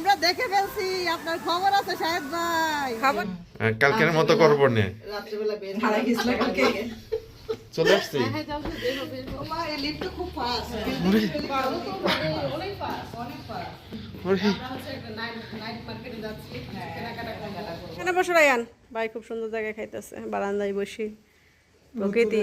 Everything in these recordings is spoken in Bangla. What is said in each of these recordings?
আমরা দেখে ফেলছি আপনার খবর আছে শাহেদ ভাই। খাবার? হ্যাঁ, কালকের মতো করব নে। রাত্রিবেলা বের হারা গেছিল কালকে। চলে আসছি। মা এই লিফট খুব বসে রায়ান। ভাই খুব সুন্দর জায়গায় খাইতেছে বারান্দায় বসি। প্রকৃতি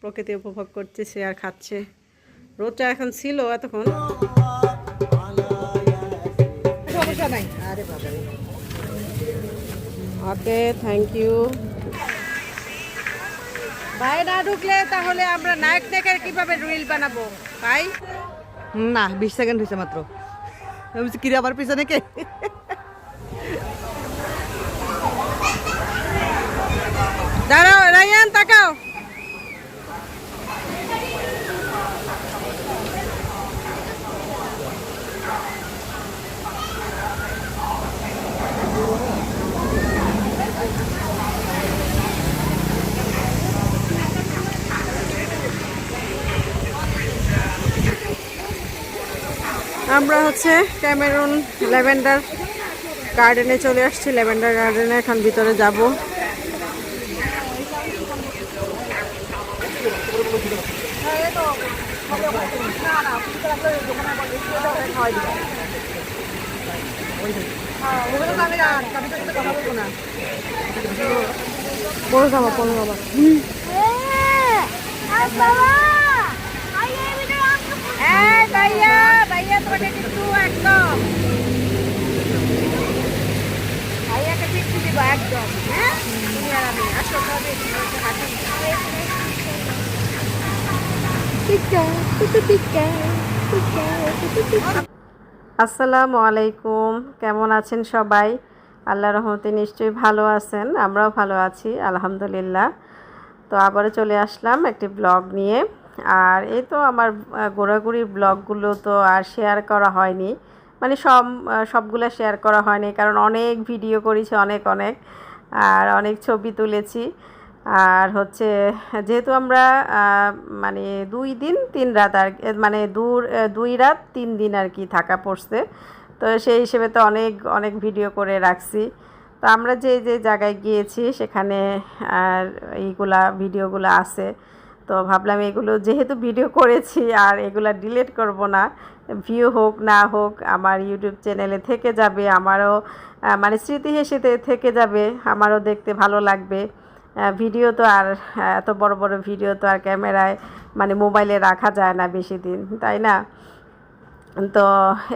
প্রকৃতি উপভোগ করতেছে আর খাচ্ছে। রোদটা এখন ছিল এতক্ষণ। ওকে থ্যাংক ইউ ভাই না ঢুকলে তাহলে আমরা নায়ক নায়কের কীভাবে রিল বানাবো? ভাই? না বিশ সেকেন্ড হয়েছে মাত্র। বলছি, কিরে আবার পিছনে কে? দাঁড়াও রায়ান তাকাও। আমরা হচ্ছে ক্যামেরুন ল্যাভেন্ডার গার্ডেনে চলে আসছি ল্যাভেন্ডার গার্ডেনে এখন ভিতরে যাব। বড় খাব পনেরো খাব ভাইয়া ভাইয়া তোমাকে কিন্তু একদম একদম হ্যাঁ? তুমি আর আমি আসো তবে আসসালামু আলাইকুম কেমন আছেন সবাই? আল্লাহ রহমতে নিশ্চয়ই ভালো আছেন আমরাও ভালো আছি আলহামদুলিল্লাহ। তো আবারও চলে আসলাম একটি ব্লগ নিয়ে। আর এই তো আমার ঘোরাঘুরির ব্লগগুলো তো আর শেয়ার করা হয়নি। মানে সব সবগুলো শেয়ার করা হয়নি, কারণ অনেক ভিডিও করেছি, অনেক অনেক, আর অনেক ছবি তুলেছি। আর হচ্ছে, যেহেতু আমরা মানে দুই দিন, তিন রাত আর মানে দূর, দুই রাত, তিন দিন আর কি থাকা পড়ছে। তো সেই হিসেবে তো অনেক অনেক ভিডিও করে রাখছি। তো আমরা যে যে জায়গায় গিয়েছি, সেখানে আর এইগুলা ভিডিওগুলো আছে। তো ভাবলাম এগুলো যেহেতু ভিডিও করেছি আর এগুলো ডিলিট করব না ভিউ হোক না হোক আমার ইউটিউব চ্যানেলে থেকে যাবে আমারও মানে স্মৃতি হিসেবে থেকে যাবে আমারও দেখতে ভালো লাগবে। ভিডিও তো আর এত বড় বড় ভিডিও তো আর ক্যামেরায় মানে মোবাইলে রাখা যায় না বেশি দিন তাই না? তো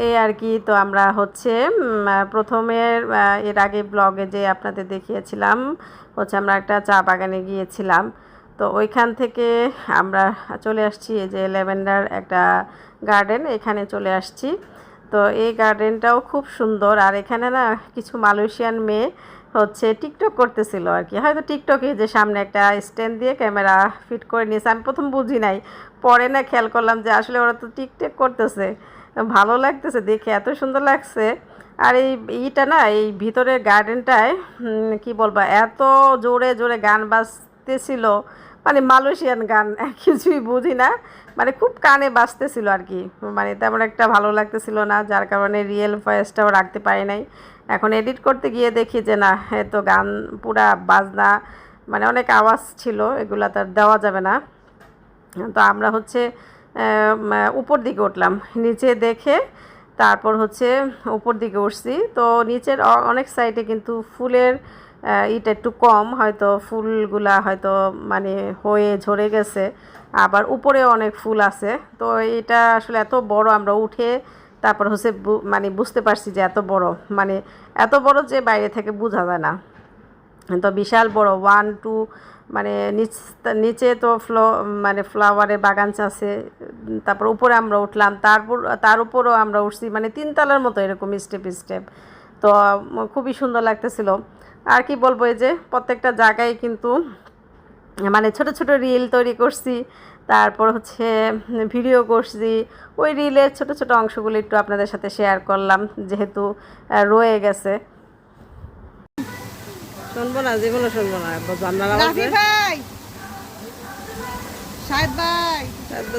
এই আর কি তো আমরা হচ্ছে উম, আহ, প্রথমে আহ, এর আগে ব্লগে যে আপনাদের দেখিয়েছিলাম হচ্ছে আমরা একটা চা বাগানে গিয়েছিলাম। তো ওইখান থেকে আমরা চলে আসছি এই যে ল্যাভেন্ডার একটা গার্ডেন, এখানে চলে আসছি। তো এই গার্ডেনটাও খুব সুন্দর। আর এখানে না কিছু মালয়েশিয়ান মেয়ে হচ্ছে টিকটক করতেছিল আর কি। হয়তো টিকটকে যে সামনে একটা স্ট্যান্ড দিয়ে ক্যামেরা ফিট করে নিয়েছে। আমি প্রথম বুঝি নাই। পরে না খেয়াল করলাম যে আসলে ওরা তো টিকটক করতেছে। ভালো লাগতেছে দেখে, এত সুন্দর লাগছে। আর এই ইটা না, এই ভিতরের গার্ডেনটায় কি বলব, এত জোরে জোরে গান বাজতেছিল। মানে মালয়েশিয়ান গান, কিছুই বুঝি না। মানে খুব কানে বাজতেছিল আর কি। মানে তেমন একটা ভালো লাগতেছিল না, যার কারণে রিয়েল ভয়েসটাও রাখতে পারি নাই। এখন এডিট করতে গিয়ে দেখি যে, না তো গান পুরা বাজনা। মানে অনেক আওয়াজ ছিল, এগুলা তো আর দেওয়া যাবে না। তো আমরা হচ্ছে উপর দিকে উঠলাম। নিচে দেখে তারপর হচ্ছে উপর দিকে উঠছি। তো নিচের অনেক সাইডে কিন্তু ফুলের ইটা একটু কম, হয়তো ফুলগুলা হয়তো মানে হয়ে ঝরে গেছে। আবার উপরে অনেক ফুল আছে। তো এটা আসলে এত বড়, আমরা উঠে তারপর হচ্ছে মানে বুঝতে পারছি যে এত বড়। মানে এত বড় যে বাইরে থেকে বোঝা যায় না। তো বিশাল বড় ওয়ান টু মানে নিচ নিচে তো ফ্লো মানে ফ্লাওয়ারের বাগান আছে। তারপর উপরে আমরা উঠলাম, তারপর, তার উপরও আমরা উঠছি। মানে তিনতলার মতো এরকম স্টেপ স্টেপ তো খুবই সুন্দর লাগতেছিল। আর কি বলব এই যে প্রত্যেকটা জায়গায় কিন্তু মানে ছোট ছোট রিল তৈরি করছি তারপর হচ্ছে ভিডিও করছি। ওই রিলের ছোট ছোট অংশগুলো একটু আপনাদের সাথে শেয়ার করলাম যেহেতু রয়ে গেছে। শুনব না জীবনে শুনব না ভাই! শাহেদ ভাই!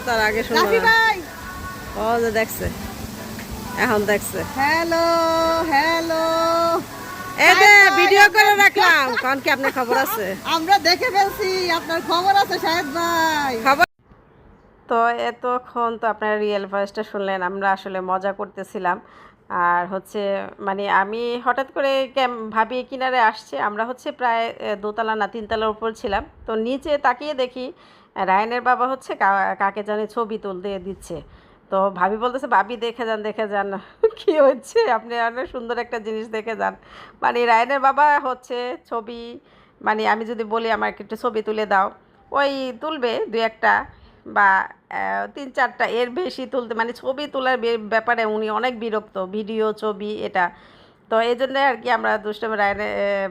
তার আগে শুনব ভাই! ও যে দেখছে এখন দেখছে। Hello hello! এই ভিডিও করে রাখলাম। কারণ কি আপনার খবর আছে? আমরা দেখে ফেলছি আপনার খবর আছে শাহেদ ভাই। খবর তো এতক্ষণ তো আপনারা রিয়েল ভয়েসটা শুনলেন আমরা আসলে মজা করতেছিলাম। আর হচ্ছে মানে আমি হঠাৎ করে ভাবি কিনারে আসছে আমরা হচ্ছে প্রায় দোতলা না তিনতলার উপর ছিলাম। তো নিচে তাকিয়ে দেখি রায়নের বাবা হচ্ছে কাকে জানে ছবি তুলতে দিচ্ছে। তো ভাবি বলতেছে, ভাবি, দেখে যান দেখে যান। কি হচ্ছে? আপনি অনেক সুন্দর একটা জিনিস দেখে যান। মানে রায়নের বাবা হচ্ছে ছবি মানে আমি যদি বলি আমার একটু ছবি তুলে দাও। ওই তুলবে দু একটা বা তিন চারটা, এর বেশি তুলতে মানে ছবি তোলার ব্যাপারে উনি অনেক বিরক্ত, ভিডিও, ছবি, এটা। তো এই জন্য আর কি আমরা দুষ্টামি রায়নে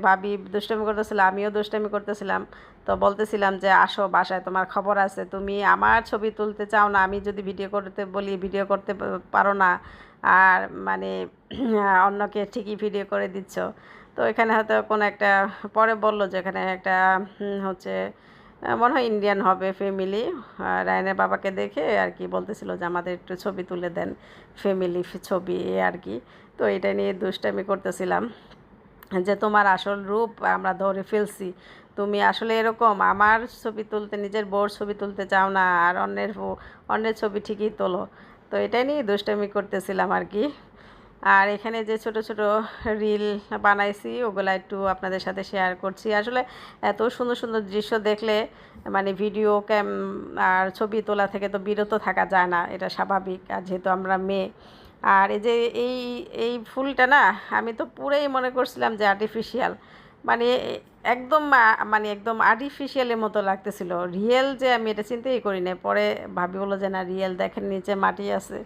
ভাবি, দুষ্টামি করতেছিলাম, আমিও দুষ্টামি করতেছিলাম। তো বলতেছিলাম যে, আসো বাসায়, তোমার খবর আছে। তুমি আমার ছবি তুলতে চাও না, আমি যদি ভিডিও করতে বলি, ভিডিও করতে পারো না। আর মানে অন্যকে ঠিকই ভিডিও করে দিচ্ছ। তো এখানে হয়তো কোনো একটা, পরে বলল যে, এখানে একটা হচ্ছে মনে হয় ইন্ডিয়ান হবে ফ্যামিলি রায়নের বাবাকে দেখে আর কি বলতেছিল যে, আমাদের একটু ছবি তুলে দেন ফ্যামিলি ছবি আর কি। তো এটা নিয়ে দুষ্টামি করতেছিলাম যে তোমার আসল রূপ আমরা ধরে ফেলছি। তুমি আসলে এরকম আমার ছবি তুলতে, নিজের বউর ছবি তুলতে চাও না, আর অন্যের অন্যের ছবি ঠিকই তোলো। তো এটা নিয়ে দুষ্টামি করতেছিলাম আর কি। আর এখানে যে ছোট ছোট রিল বানাইছি, ওগুলা একটু আপনাদের সাথে শেয়ার করছি। আসলে এত সুন্দর সুন্দর দৃশ্য দেখলে মানে ভিডিও ক্যাম, আর ছবি তোলা থেকে তো বিরত থাকা যায় না, এটা স্বাভাবিক। আর যেহেতু আমরা মেয়ে আর এই যে এই এই ফুলটা না, আমি তো পুরোই মনে করছিলাম যে আর্টিফিশিয়াল মানে একদম মানে একদম আর্টিফিশিয়ালের মতো লাগতেছিল। রিয়েল যে আমি এটা চিন্তাই করি না পরে ভাবি বলো যে না রিয়েল দেখেন নিচে মাটি আছে।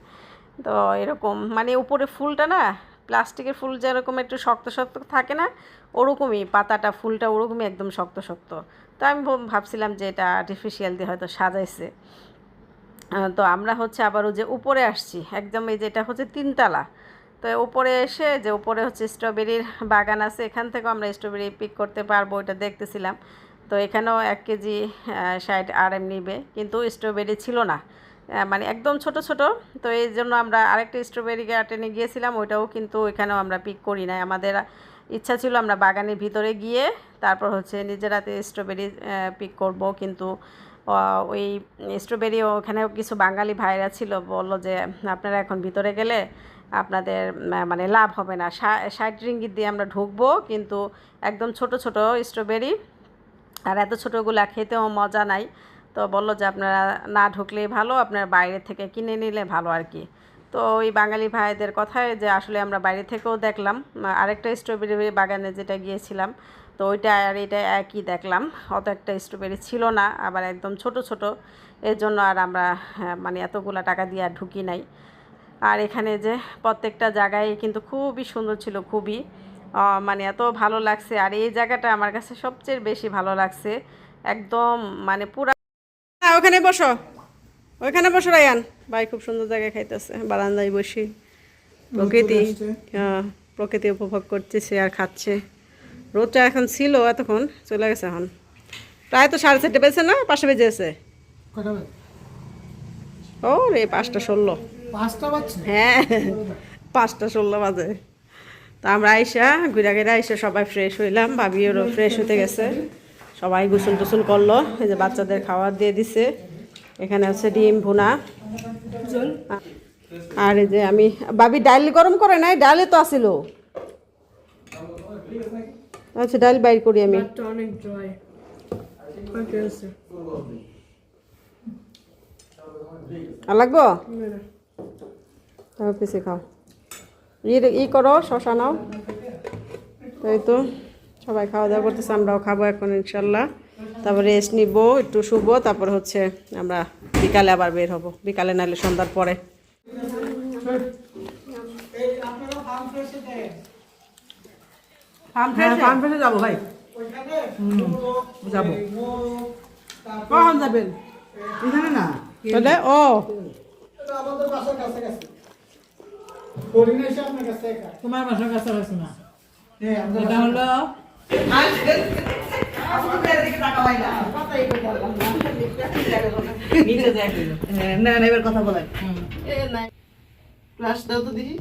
তো এরকম মানে উপরে ফুলটা না, প্লাস্টিকের ফুল যেরকম একটু শক্ত শক্ত থাকে না, ওরকমই পাতাটা, ফুলটা ওরকমই একদম শক্ত শক্ত। তো আমি ভাব- ভাবছিলাম যে এটা আর্টিফিশিয়াল দিয়ে হয়তো সাজাইছে। তো আমরা হচ্ছে আবারও যে উপরে আসছি। একদম এই যেটা হচ্ছে তিনতলা। তো উপরে এসে যে উপরে হচ্ছে স্ট্রবেরির বাগান আছে, এখান থেকেও আমরা স্ট্রবেরি পিক করতে পারব এটা দেখতেছিলাম। তো এখানেও এক কেজি ষাট আর এম নিবে। কিন্তু স্ট্রবেরি ছিল না। মানে একদম ছোট ছোট। তো এই জন্য আমরা আরেকটা স্ট্রবেরি গার্ডেনে গিয়েছিলাম, ওইটাও কিন্তু এখানেও আমরা পিক করি নাই। আমাদের ইচ্ছা ছিল আমরা বাগানের ভিতরে গিয়ে তারপর হচ্ছে নিজেরাতে স্ট্রবেরি পিক করব। কিন্তু ওই স্ট্রবেরি ওখানেও কিছু বাঙালি ভাইরা ছিল, বলল যে, আপনারা এখন ভিতরে গেলে আপনাদের মানে লাভ হবে না। সাইড রিঙ্গিত দিয়ে আমরা ঢুকবো, কিন্তু একদম ছোট ছোট স্ট্রবেরি আর এত ছোটোগুলা খেতেও মজা নাই। তো বলল যে, আপনারা না ঢুকলেই ভালো, আপনার বাইরে থেকে কিনে নিলে ভালো আর কি। তো ওই বাঙালি ভাইদের কথায় যে আসলে আমরা বাইরে থেকেও দেখলাম আরেকটা স্ট্রবেরি বাগানে যেটা গিয়েছিলাম তো ওইটা আর এটা একই দেখলাম অত একটা স্ট্রবেরি ছিল না আবার একদম ছোট ছোট এর জন্য আর আমরা হ্যাঁ, মানে এতগুলা টাকা দিয়ে আর ঢুকি নাই। আর এখানে যে প্রত্যেকটা জায়গায় কিন্তু খুবই সুন্দর ছিল খুবই মানে এত ভালো লাগছে আর এই জায়গাটা আমার কাছে সবচেয়ে বেশি ভালো লাগছে একদম মানে পুরা হ্যাঁ, ওখানে বসো। ওইখানে বসো রায়ান। ভাই খুব সুন্দর জায়গায় খাইতেছে বারান্দায় বসি। প্রকৃতি হ্যাঁ প্রকৃতি উপভোগ করতেছে আর খাচ্ছে। রোদটা এখন ছিল এতক্ষণ চলে গেছে এখন। প্রায় তো সাড়ে চারটে বেজেছে না পাশে বেজেছে ও রে পাঁচটা ষোলো। হ্যাঁ পাঁচটা ষোলো বাজে। তা আমরা আইসা ঘুরে ঘুরে আইসা সবাই ফ্রেশ হইলাম। ভাবি ওরও ফ্রেশ হতে গেছে। সবাই গোসল টোসল করল এই যে বাচ্চাদের খাবার দিয়ে দিছে। এখানে আছে ডিম ভুনা। আর এই যে আমি বাবি ডাল গরম করে নাই ডালে তো আসিল। আচ্ছা ডাল বাইর করি আমি। অনেক জয় আর লাগবো? তারপর পিছিয়ে খাও। ই ই করো শশা নাও। তাই তো সবাই খাওয়া দাওয়া করতেছে আমরাও খাব এখন ইনশাল্লাহ। তারপরে রেস্ট নিব একটু শুব তারপর হচ্ছে আমরা বিকালে আবার বের হব। বিকালে নাহলে সন্ধ্যার পরে। হ্যাঁ যাব ভাই। যাব। কখন যাবেন? এখানে না। তাহলে ও। বাসার কাছাকাছি। হরিণ এসে আপনার কাছে তোমার বাসার কাছাকাছি না? হ্যাঁ এটা হলো না না এবার কথা বলেন ফ্লাশ দাও তো দেখি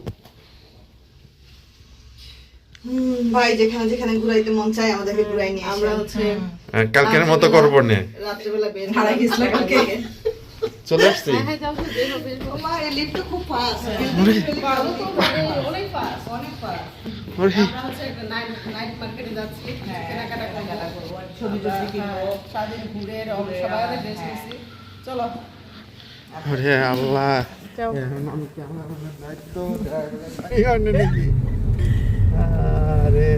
ভাই যেখানে যেখানে ঘুরাইতে মন চায় আমাদেরকে ঘুরাই নিয়ে আমরা হচ্ছে আহ, কালকের মতো করব নে রাত্রেবেলা বের হারাই গেছিল কালকে চলে আসছি লিফট খুব ফাস্ট এখন আমি ক্যামেরাম্যানের দায়িত্ব এই আনে নাকি আরে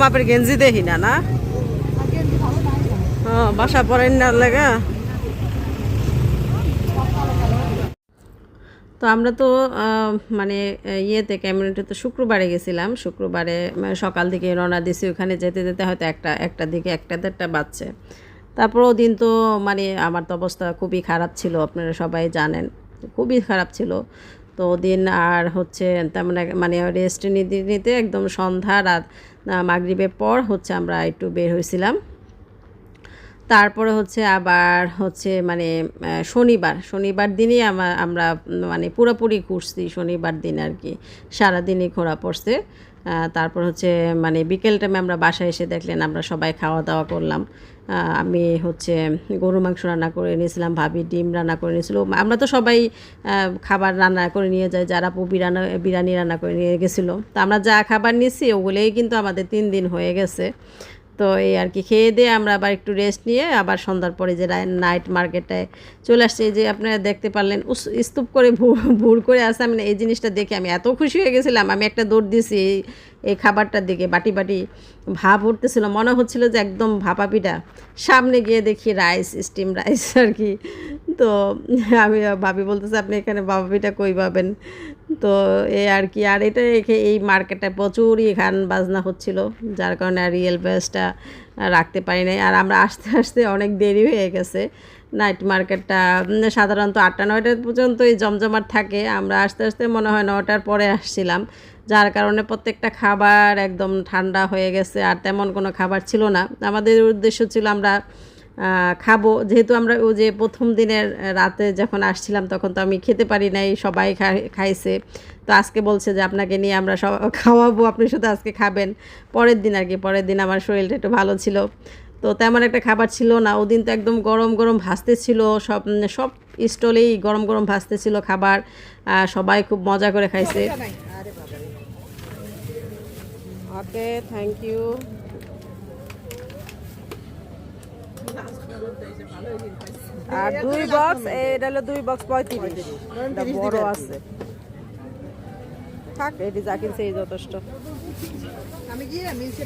মাপের গেঞ্জি দেখি না না? বাসা পরেন না লাগা? তো আমরা তো মানে ইয়েতে ক্যামেরাতে তো শুক্রবারে গেছিলাম। শুক্রবারে মানে সকাল দিকে রওনা দিছি। ওখানে যেতে যেতে হয়তো একটা একটা দিকে একটা দেড়টা বাজছে। তারপর দিন তো মানে আমার তো অবস্থা খুবই খারাপ ছিল, আপনারা সবাই জানেন। খুবই খারাপ ছিল। তো ওদিন আর হচ্ছে তেমন মানে রেস্ট নিতে নিতে একদম সন্ধ্যা, রাত মাগরিবের পর হচ্ছে আমরা একটু বের হয়েছিলাম। তারপরে হচ্ছে আবার হচ্ছে মানে শনিবার শনিবার দিনই আমা- আমরা মানে পুরোপুরি ঘুরছি শনিবার দিন আর কি। সারাদিনই ঘোরা পড়ছে। তারপর হচ্ছে মানে বিকেল টাইমে আমরা বাসায় এসে দেখলেন আমরা সবাই খাওয়া দাওয়া করলাম। আমি হচ্ছে গরু মাংস রান্না করে নিয়েছিলাম ভাবি ডিম রান্না করে নিয়েছিল আমরা তো সবাই খাবার রান্না করে নিয়ে যাই, যারা বিরানা বিরিয়ানি রান্না করে নিয়ে গেছিল। তো আমরা যা খাবার নিয়েছি, ওগুলোই কিন্তু আমাদের তিন দিন হয়ে গেছে। তো এই আর কি, খেয়ে দিয়ে আমরা আবার একটু রেস্ট নিয়ে আবার সন্ধ্যার পরে যে নাইট মার্কেটে চলে আসছে। এই যে আপনারা দেখতে পারলেন স্তূপ করে ভুর করে আসা মানে এই জিনিসটা দেখে আমি এত খুশি হয়ে গেছিলাম। আমি একটা দৌড় দিয়েছি এই এই খাবারটার দিকে, বাটি বাটি ভাব উঠতেছিল। মনে হচ্ছিল যে একদম ভাপাপিটা সামনে গিয়ে দেখি রাইস স্টিম রাইস আর কি। তো আমি, ভাবি বলতেছে, আপনি এখানে বাবা পিঠা কই পাবেন? তো এই আর কি, আর এটা এই মার্কেটে প্রচুরই গান বাজনা হচ্ছিল, যার কারণে আর রিয়েল বেসটা রাখতে পারি নাই। আর আমরা আস্তে আস্তে অনেক দেরি হয়ে গেছে। নাইট মার্কেটটা সাধারণত আটটা, নয়টা পর্যন্তই জমজমাট থাকে। আমরা আস্তে আস্তে মনে হয় নটার পরে আসছিলাম, যার কারণে প্রত্যেকটা খাবার একদম ঠান্ডা হয়ে গেছে, আর তেমন কোনো খাবার ছিল না। আমাদের উদ্দেশ্য ছিল আমরা খাব। যেহেতু আমরা ওই যে প্রথম দিনের রাতে যখন আসছিলাম, তখন তো আমি খেতে পারি নাই, সবাই খাই- খাইছে। তো আজকে বলছে যে, আপনাকে নিয়ে আমরা সব খাওয়াবো, আপনি শুধু আজকে খাবেন। পরের দিন আর কি, পরের দিন আমার শরীরটা একটু ভালো ছিল। তো তেমন একটা খাবার ছিল না। ওদিন তো একদম গরম গরম ভাসতে ছিল, সব সব স্টলেই গরম গরম ভাসতে ছিল খাবার। সবাই খুব মজা করে খাইছে। ওকে থ্যাংক ইউ আর দুই বক্স এটা হলো দুই বক্স পঁয়ত্রিশ। বড় আছে। থাক। এটি যা কিনছে এই যথেষ্ট। আমি গিয়ে মিলছে